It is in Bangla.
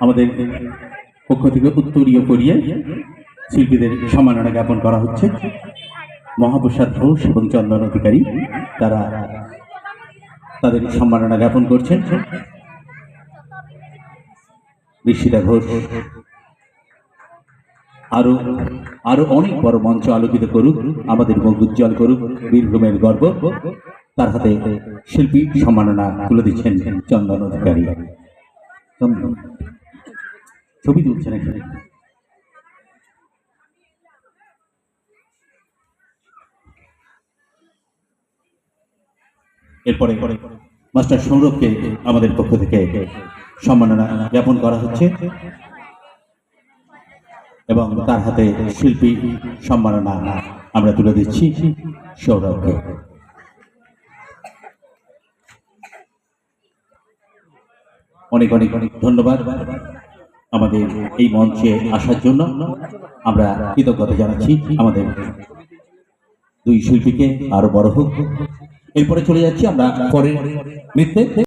আমাদের পক্ষ থেকে উত্তরীয় করিয়ে শিল্পীদের সম্মাননা জ্ঞাপন করা হচ্ছে। মহাপ্রসাদ ঘোষ এবং চন্দন অধিকারী তারা তাদের সম্মাননা জ্ঞাপন করছেন। ঋষিতা ঘোষ। আরও আরও অনেক বড় মঞ্চ আলোকিত করুক আমাদের মুখ উজ্জ্বল করুক বীরভূমের গর্ব। তার হাতে শিল্পী সম্মাননা তুলে দিচ্ছেন চন্দন অধিকারী। চন্দন ছবি তুলছেন এখানে। এরপরে মাস্টার সৌরভকে আমাদের পক্ষ থেকে সম্মাননা জ্ঞাপন করা হচ্ছে এবং তার হাতে শিল্পী সম্মাননা আমরা তুলে দিচ্ছি সৌরভকে। অনেক অনেক অনেক ধন্যবাদ। আমাদের এই মঞ্চে আসার জন্য আমরা কৃতজ্ঞতা জানাচ্ছি আমাদের দুই শিল্পীকে, আরও বড় হোক। এরপরে চলে যাচ্ছি আমরা পরে নৃত্যে।